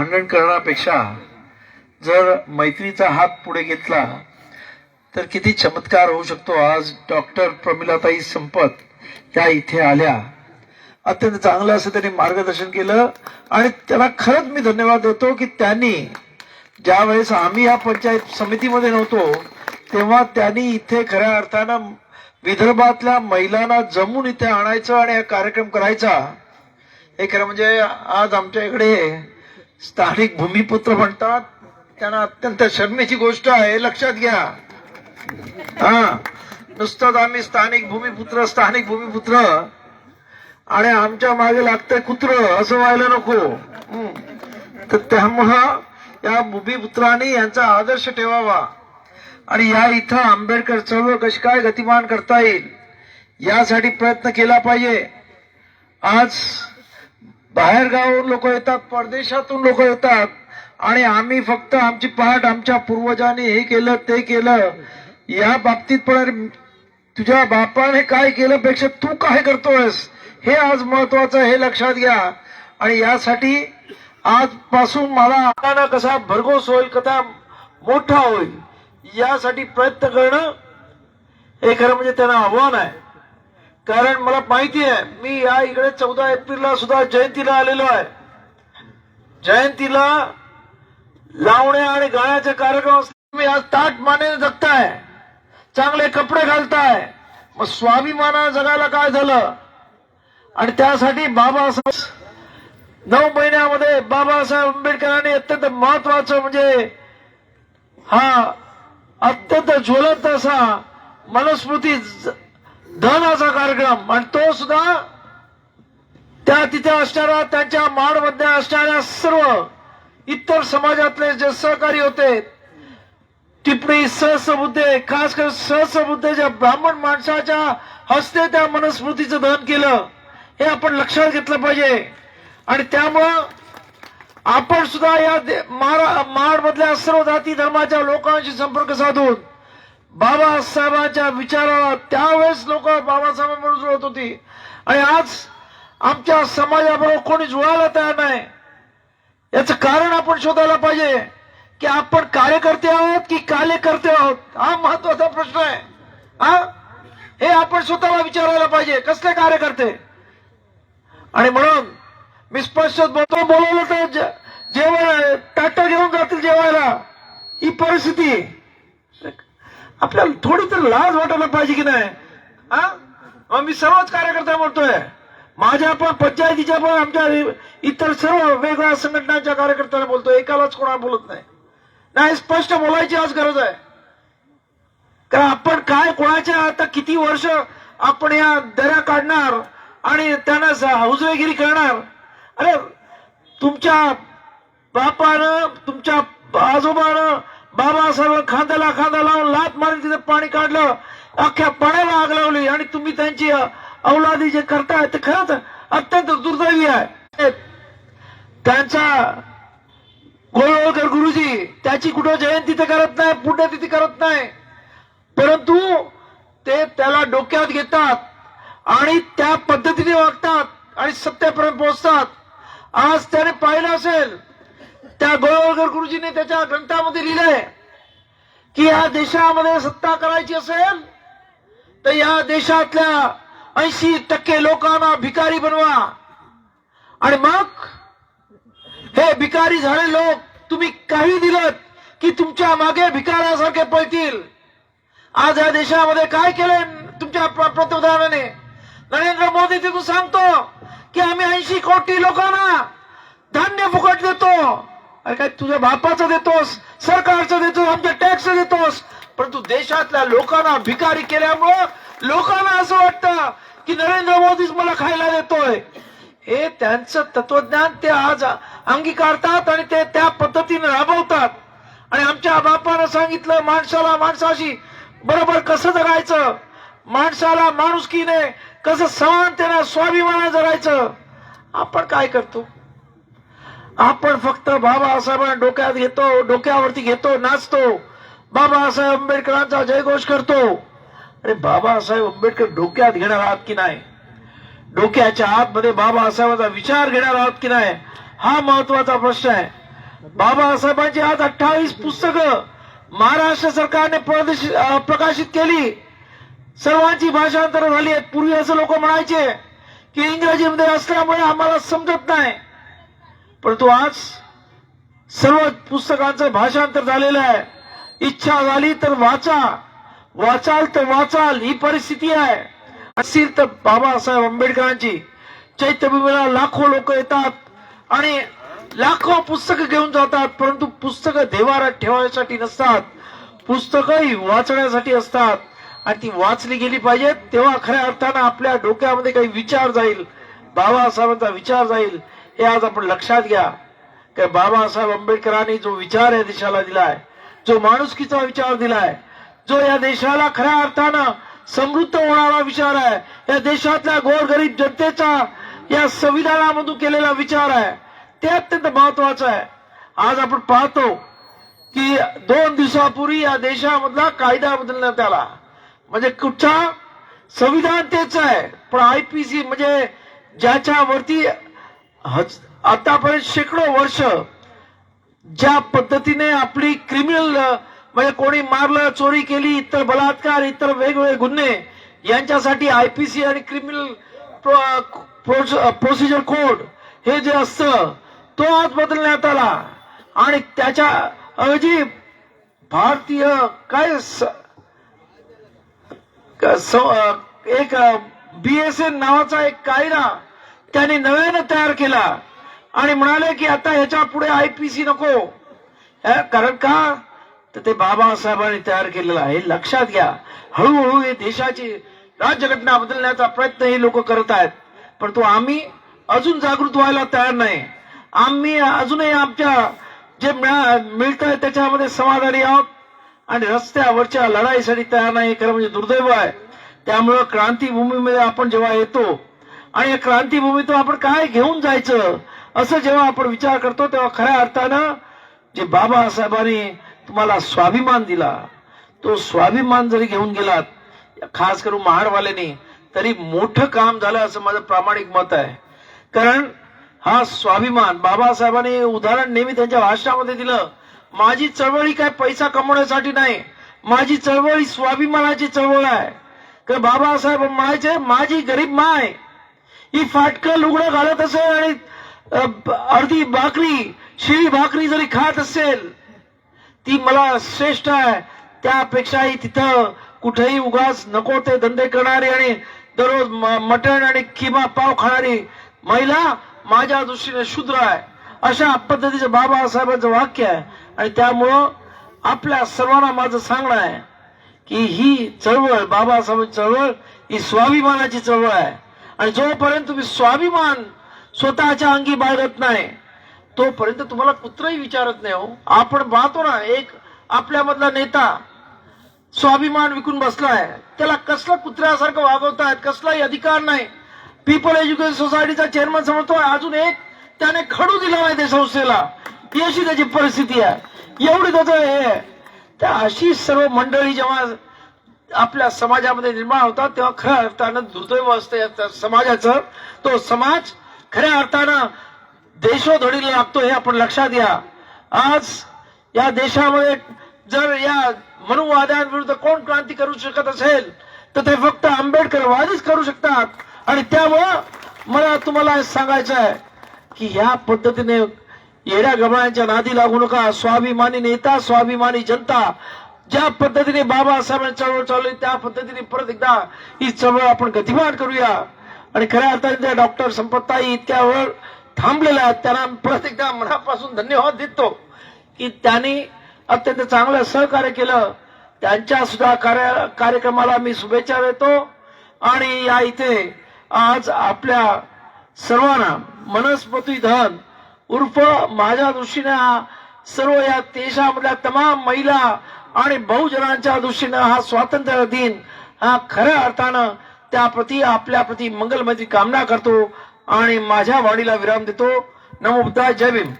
भांडण करण्यापेक्षा जर मैत्रीचा हात पुढे घेतला तर किती चमत्कार होऊ शकतो. आज डॉक्टर प्रमिलाताई संपत या इथे आल्या. अत्यंत चांगलं असं त्यांनी मार्गदर्शन केलं आणि त्यांना खरंच मी धन्यवाद देतो की त्यांनी ज्या वेळेस आम्ही या पंचायत समितीमध्ये नव्हतो तेव्हा त्यांनी इथे खऱ्या अर्थानं विदर्भातल्या महिलांना जमून इथे आणायचं आणि हा कार्यक्रम करायचा. हे खरं म्हणजे आज आमच्या इकडे स्थानिक भूमिपुत्र म्हणतात त्यांना अत्यंत शर्मेची गोष्ट आहे लक्षात घ्या. हा नुसतंच आम्ही स्थानिक भूमिपुत्र स्थानिक भूमिपुत्र आणि आमच्या मागे लागतंय कुत्र असं व्हायला नको. तर त्यामुळं या भूमिपुत्रांनी यांचा आदर्श ठेवावा. आणि या इथं आंबेडकर चळवळ कशी काय गतिमान करता येईल यासाठी प्रयत्न केला पाहिजे. आज बाहेर गावावरून लोक येतात परदेशातून लोक येतात. आणि आम्ही फक्त आमची पाठ आमच्या पूर्वजांनी हे केलं ते केलं. या बाबतीत पण तुझ्या बापाने काय केलं पेक्षा तू काय करतोयस? हे आज महत्वाचं हे लक्षात घ्या. आणि यासाठी आजपासून मला आनंद कसा भरघोस होईल कसा मोठा होईल यासाठी प्रयत्न करणं हे खरं म्हणजे त्यांना आव्हान आहे. कारण मला माहिती आहे मी या इकडे चौदा एप्रिलला सुद्धा जयंतीला आलेलो आहे. जयंतीला लावण्या आणि गाण्याचे कार्यक्रम तुम्ही आज ताट माने जगताय चांगले कपडे घालताय. मग स्वाभिमानानं जगायला काय झालं? आणि त्यासाठी बाबासाहेब नऊ महिन्यामध्ये बाबासाहेब आंबेडकरांनी अत्यंत महत्वाचं म्हणजे हा अत्यंत ज्वलंत असा मनुस्मृती दहनाचा कार्यक्रम. आणि तो सुद्धा त्या तिथे असणाऱ्या त्यांच्या माडमध्ये असणाऱ्या सर्व इतर समाजातले जे सहकारी होते टिप्पणी सहसबुद्धे खास करून सहसबुद्धेच्या ब्राह्मण माणसाच्या हस्ते त्या मनस्मृतीचं दहन केलं हे आपण लक्षात घेतलं पाहिजे. आणि त्यामुळं आपण सुद्धा या माड मधल्या सर्व जाती धर्माच्या लोकांशी संपर्क साधून बाबासाहेबांच्या विचाराला त्यावेळेस लोक बाबासाहेबांबरोबर जुळत होती. आणि आज आमच्या समाजाबरोबर कोणी जुळायला तयार नाही. याचं कारण आपण शोधायला पाहिजे की आपण कार्यकर्ते आहोत की कार्यकर्ते आहोत? हा महत्त्वाचा प्रश्न आहे. हा? हे आपण स्वतःला विचारायला पाहिजे. कसले कार्यकर्ते? आणि म्हणून मी स्पष्ट बोलतो बोलवलं तर जे- जेवण टाटा घेऊन जातील जेवायला. ही परिस्थिती. आहे. आपल्याला थोडी तर लाज वाटायला पाहिजे की नाही? हा? मी सर्वच कार्यकर्ता म्हणतोय माझ्या पण पंचायतीच्या पण आमच्या इतर सर्व वेगळ्या संघटनांच्या कार्यकर्त्यांना बोलतोय. एकालाच कोणा बोलत नाही. नाही स्पष्ट बोलायची आज गरज आहे. कारण आपण काय कोणाच्या आता किती वर्ष आपण या दऱ्या काढणार आणि त्यांना हौजवेगिरी करणार? अरे तुमच्या बापानं तुमच्या आजोबानं बाबासाहेब खांद्याला खांदा लावून लात मारून तिथे पाणी काढलं. अख्ख्या पाण्याला आग लावली आणि तुम्ही त्यांची अवलादी जे करताय ते खरंच अत्यंत दुर्दैवी आहे. त्यांचा गोळवळकर गुरुजी त्याची कुठं जयंती तर करत नाही पुण्यतिथी करत नाही. परंतु ते त्याला डोक्यात घेतात आणि त्या पद्धतीने वागतात आणि सत्यापर्यंत पोहोचतात. आज त्याने पाहिलं असेल त्या गोळवळकर गुरुजीने त्याच्या ग्रंथामध्ये लिहिलंय की या देशामध्ये सत्ता करायची असेल तर या देशातल्या ऐंशी टक्के लोकांना भिकारी बनवा. आणि मग हे भिकारी झाले लोक तुम्ही काही दिलं की तुमच्या मागे भिकाऱ्यासारखे पळतील. आज या देशामध्ये काय केलंय तुमच्या पंतप्रधानाने नरेंद्र मोदी तिथून सांगतो की आम्ही ऐंशी कोटी लोकांना धान्य फुकट देतो. अरे काय तुझ्या बापाचं देतोस? सरकारचं देतोस? आमच्या टॅक्स देतोस? परंतु देशातल्या लोकांना भिकारी केल्यामुळं लोकांना असं वाटतं की नरेंद्र मोदीच मला खायला देतोय. हे त्यांचं तत्वज्ञान ते आज अंगीकारतात आणि ते त्या पद्धतीने राबवतात. आणि आमच्या बापानं सांगितलं माणसाला माणसाशी बरोबर कसं जगायचं? माणसाला माणुसकीने कसं समानतेने स्वाभिमानाने जगायचं? आपण काय करतो? आपण फक्त बाबासाहेबांना डोक्यात घेतो डोक्यावरती घेतो नाचतो. बाबासाहेब आंबेडकरांचा जयघोष करतो. अरे बाबासाहेब आंबेडकर डोक्यात घेणार आहात की नाही? डोक्याच्या आतमध्ये बाबासाहेबांचा विचार घेणार आहात की नाही? हा महत्त्वाचा प्रश्न आहे. बाबासाहेबांची आज अठ्ठावीस पुस्तकं महाराष्ट्र सरकारने प्रकाशित केली. सर्वांची भाषांतर झाली आहेत. पूर्वी असं लोक म्हणायचे की इंग्रजीमध्ये असल्यामुळे आम्हाला समजत नाही. परंतु आज सर्व पुस्तकांचं भाषांतर झालेलं आहे. इच्छा झाली तर वाचा. वाचाल तर वाचाल ही परिस्थिती आहे. असेल तर बाबासाहेब आंबेडकरांची चैत्यभूमीला लाखो लोक येतात आणि लाखो पुस्तकं घेऊन जातात परंतु पुस्तकं देवारात ठेवायसाठी नसतात. पुस्तकंही वाचण्यासाठी असतात. आणि ती वाचली गेली पाहिजेत तेव्हा खऱ्या अर्थानं आपल्या डोक्यामध्ये काही विचार जाईल. बाबासाहेबांचा विचार जाईल. हे आज आपण लक्षात घ्या की बाबासाहेब आंबेडकरांनी जो विचार या देशाला दिलाय जो माणुसकीचा विचार दिलाय जो या देशाला खऱ्या अर्थानं समृद्ध होणारा विचार आहे या देशातल्या गोरगरीब जनतेचा या संविधानामधून केलेला विचार आहे ते अत्यंत महत्वाचं आहे. आज आपण पाहतो की दोन दिवसापूर्वी या देशामधला कायदा बदलण्यात आला. म्हणजे कुठचा? संविधान तेच आहे पण आयपीसी म्हणजे ज्याच्यावरती आतापर्यंत शेकडो वर्ष ज्या पद्धतीने आपली क्रिमिनल म्हणजे कोणी मारलं चोरी केली इतर बलात्कार इतर वेगवेगळे गुन्हे यांच्यासाठी आयपीसी आणि क्रिमिनल प्रोसिजर कोड हे जे असतं तो आज बदलण्यात आला. आणि त्याच्या ऐवजी भारतीय काय स- एक बीएसएन नावाचा एक कायदा त्याने नव्यानं तयार केला. आणि म्हणाले की आता ह्याच्या पुढे आय पी सी नको. कारण का? तर ते बाबासाहेबांनी तयार केलेलं आहे. हे लक्षात घ्या. हळूहळू हे देशाची राज्यघटना बदलण्याचा प्रयत्न हे लोक करत आहेत. परंतु आम्ही अजून जागृत व्हायला तयार नाही. आम्ही अजूनही आमच्या जे मिळत आहे त्याच्यामध्ये समाधानी आहोत. आणि रस्त्यावरच्या लढाईसाठी तयार नाही खरं म्हणजे दुर्दैव आहे. त्यामुळं क्रांतीभूमीमध्ये आपण जेव्हा येतो आणि या क्रांतीभूमीतून आपण काय घेऊन जायचं? असं जेव्हा आपण विचार करतो तेव्हा खऱ्या अर्थानं जे बाबासाहेबांनी तुम्हाला स्वाभिमान दिला तो स्वाभिमान जरी घेऊन गेलात खास करून महाडवाल्यांनी तरी मोठं काम झालं असं माझं प्रामाणिक मत आहे. कारण हा स्वाभिमान बाबासाहेबांनी उदाहरण नेहमी त्यांच्या भाषणामध्ये दिलं. माझी चळवळी काय पैसा कमवण्यासाठी नाही माझी चळवळी स्वाभिमानाची चळवळ आहे. तर बाबासाहेब म्हणायचे माझी गरीब माय ही फाटकं लुगडं घालत असेल आणि अर्धी भाकरी शिळी भाकरी जरी खात असेल ती मला श्रेष्ठ आहे. त्यापेक्षाही तिथं कुठेही उगाच नको ते धंदे करणारी आणि दररोज म- मटण आणि किमा पाव खाणारी महिला माझ्या दृष्टीने शूद्र आहे. अशा पद्धतीचं बाबासाहेबांचं वाक्य आहे. आणि त्यामुळं आपल्या सर्वांना माझं सांगणं आहे की ही चळवळ बाबासाहेब चळवळ ही स्वाभिमानाची चळवळ आहे. आणि जोपर्यंत तुम्ही स्वाभिमान स्वतःच्या अंगी बाळगत नाही तोपर्यंत तुम्हाला कुत्रही विचारत नाही हो. आपण पाहतो ना एक आपल्यामधला नेता स्वाभिमान विकून बसलाय. त्याला कसलं कुत्र्यासारखं वागवतायत कसलाही अधिकार नाही. पीपल एज्युकेशन सोसायटीचा चेअरमन समजतो अजून एक त्याने खडू दिला नाही त्या संस्थेला. अशी त्याची परिस्थिती आहे. एवढी त्याचं हे आहे. त्या अशी सर्व मंडळी जेव्हा आपल्या समाजामध्ये निर्माण होतात तेव्हा खऱ्या अर्थानं दुर्दैव असते समाजाचं. तो समाज खऱ्या अर्थानं देशोधडीला लागतो हे आपण लक्षात घ्या. आज या देशामध्ये जर या मनुवाद्यांविरुद्ध कोण क्रांती करू शकत असेल तर ते फक्त आंबेडकरवादीच करू शकतात. आणि त्यामुळं मला तुम्हाला सांगायचं आहे की ह्या पद्धतीने येड्या गमळांच्या नादी लागू नका. स्वाभिमानी नेता स्वाभिमानी जनता. ज्या पद्धतीने बाबासाहेबांची चळवळ चालवली त्या पद्धतीने परत एकदा ही चळवळ आपण गतिमान करूया. आणि खऱ्या अर्थाने त्या डॉक्टर संपत्ताई इतक्या वेळ थांबलेल्या आहेत त्यांना परत एकदा मनापासून धन्यवाद देतो की त्यांनी अत्यंत चांगलं सहकार्य केलं. त्यांच्या सुद्धा कार्य कार्यक्रमाला मी शुभेच्छा देतो. आणि या इथे आज आपल्या सर्वांना मनस्पती धन उर्फ माझ्या दृष्टीने सर्व या देशामधल्या तमाम महिला आणि बहुजनांच्या दृष्टीनं हा स्वातंत्र्य दिन हा खऱ्या अर्थानं त्याप्रती आपल्या प्रती मंगलमयची कामना करतो आणि माझ्या वाणीला विराम देतो. नमो बुद्धाय जय भीम.